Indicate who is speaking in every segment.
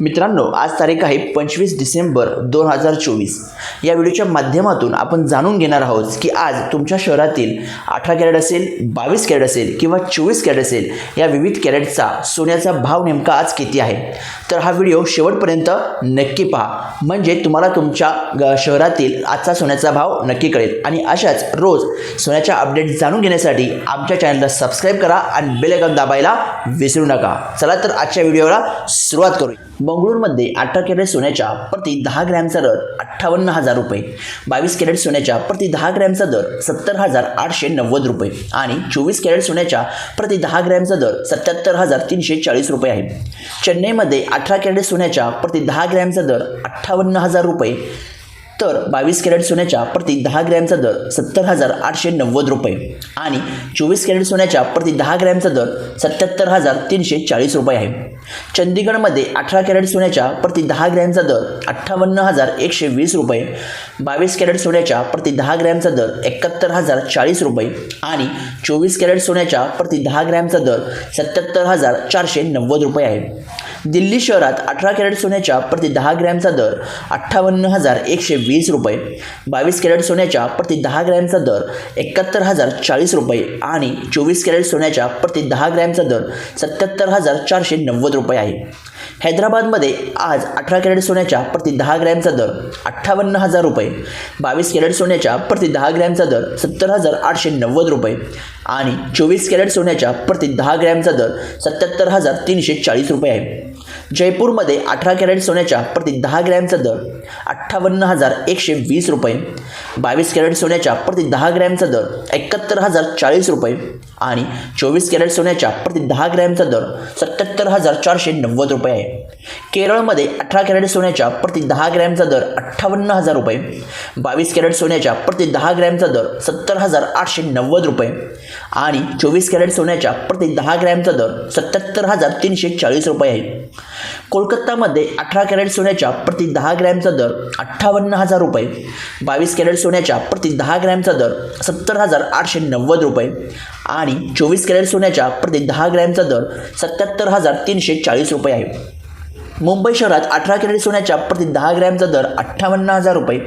Speaker 1: मित्रांनो आज तारीख आहे पंचवीस डिसेंबर दोन हजार चोवीस. या व्हिडिओच्या माध्यमातून आपण जाणून घेणार आहोत की आज तुमच्या शहरातील अठरा कॅरेट असेल बावीस कॅरेट असेल किंवा चोवीस कॅरेट असेल या विविध कॅरेटचा सोन्याचा भाव नेमका आज किती आहे? तर हा व्हिडिओ शेवटपर्यंत नक्की पहा. म्हणजे तुम्हाला तुमच्या ग- शहरातील आजचा सोन्याचा भाव नक्की कळेल. आणि अशाच रोज सोन्याच्या अपडेट जाणून घेण्यासाठी आमच्या चॅनलला सबस्क्राईब करा आणि बेलेकन दाबायला विसरू नका. चला तर आजच्या व्हिडिओला सुरुवात करूया. बंगळूरमध्ये अठरा कॅरेट सोन्याच्या प्रति दहा ग्रॅमचा दर अठ्ठावन्न हजार रुपये. बावीस कॅरेट सोन्याच्या प्रति दहा ग्रॅमचा दर सत्तर हजार आठशे नव्वद रुपये आणि चोवीस कॅरेट सोन्याच्या प्रति दहा ग्रॅमचा दर सत्याहत्तर हजार तीनशे चाळीस रुपये आहे. चेन्नईमध्ये अठरा कॅरेट सोन्याच्या प्रति दहा ग्रॅमचा दर अठ्ठावन्न हजार रुपये. तर बावीस कॅरेट सोन्याच्या प्रति दहा ग्रॅमचा दर सत्तर हजार आठशे नव्वद रुपये. आणि चोवीस कॅरेट सोन्याच्या प्रति दहा ग्रॅमचा दर सत्याहत्तर हजार तीनशे चाळीस रुपये आहे. चंदीगडमध्ये अठरा कॅरेट सोन्याच्या प्रति दहा ग्रॅमचा दर अठ्ठावन्न हजार एकशे वीस रुपये. बावीस कॅरेट सोन्याच्या प्रति दहा ग्रॅमचा दर एकाहत्तर हजार चाळीस रुपये. आणि चोवीस कॅरेट सोन्याच्या प्रति दहा ग्रॅमचा दर सत्याहत्तर हजार चारशे नव्वद रुपये आहे. दिल्ली शहरात अठरा कॅरेट सोन्याच्या प्रति दहा ग्रॅमचा दर अठ्ठावन्न हजार एकशे वीस रुपये. बावीस कॅरेट सोन्याच्या प्रति दहा ग्रॅमचा दर एकाहत्तर हजार चाळीस रुपये आणि चोवीस कॅरेट सोन्याच्या प्रति दहा ग्रॅमचा दर सत्याहत्तर हजार चारशे नव्वद रुपये आहे. हैदराबादमध्ये आज अठरा कॅरेट सोन्याच्या प्रति दहा ग्रॅमचा दर अठ्ठावन्न हजार रुपये. बावीस कॅरेट सोन्याच्या प्रति दहा ग्रॅमचा दर सत्तर हजार आठशे नव्वद रुपये. आणि चोवीस कॅरेट सोन्याच्या प्रति दहा ग्रॅमचा दर सत्याहत्तर हजार तीनशे चाळीस रुपये आहे. जयपूरमध्ये अठरा कॅरेट सोन्याच्या प्रति दहा ग्रॅमचा दर अठ्ठावन्न हजार एकशे वीस रुपये. बावीस कॅरेट सोन्याच्या प्रति दहा ग्रॅमचा दर एकाहत्तर हजार चाळीस रुपये. आणि चोवीस कॅरेट सोन्याच्या प्रति दहा ग्रॅमचा दर सत्याहत्तर हजार चारशे नव्वद रुपये आहे. केरळमध्ये अठरा कॅरेट सोन्याच्या प्रति दहा ग्रॅमचा दर अठ्ठावन्न हजार रुपये. बावीस कॅरेट सोन्याच्या प्रति दहा ग्रॅमचा दर सत्तर हजार आठशे नव्वद रुपये. आणि चोवीस कॅरेट सोन्याच्या प्रति दहा ग्रॅमचा दर सत्याहत्तर हजार तीनशे चाळीस रुपये आहे. कोलकातामध्ये अठरा कॅरेट सोन्याच्या प्रति दहा ग्रॅमचा दर अठ्ठावन्न हजार रुपये. बावीस कॅरेट सोन्याच्या प्रति दहा ग्रॅमचा दर सत्तर हजार आठशे नव्वद रुपये. आणि चोवीस कॅरेट सोन्याच्या प्रति दहा ग्रॅमचा दर सत्याहत्तर हजार तीनशे चाळीस रुपये आहे. मुंबई शहरात अठरा कॅरेट सोन्याच्या प्रति दहा ग्रॅमचा दर अठ्ठावन्न हजार रुपये.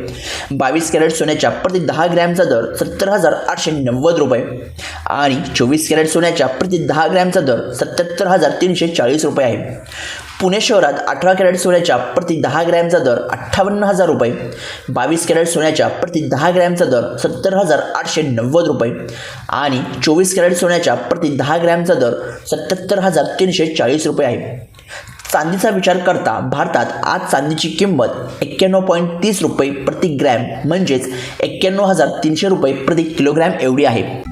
Speaker 1: बावीस कॅरेट सोन्याच्या प्रति दहा ग्रॅमचा दर सत्तर हजार आठशे नव्वद रुपये. आणि चोवीस कॅरेट सोन्याच्या प्रति दहा ग्रॅमचा दर सत्याहत्तर हजार तीनशे चाळीस रुपये आहे. पुणे शहरात अठरा कॅरेट सोन्याच्या प्रति दहा ग्रॅमचा दर अठ्ठावन्न हजार रुपये. बावीस कॅरेट सोन्याच्या प्रति दहा ग्रॅमचा दर सत्तर हजार आठशे नव्वद रुपये. आणि चोवीस कॅरेट सोन्याच्या प्रति दहा ग्रॅमचा दर सत्याहत्तर हजार तीनशे चाळीस रुपये आहे. चांदीचा विचार करता भारतात आज चांदीची किंमत एक्क्याण्णव पॉईंट तीस रुपये प्रति ग्रॅम म्हणजेच एक्क्याण्णव हजार तीनशे रुपये प्रति किलोग्रॅम एवढी आहे.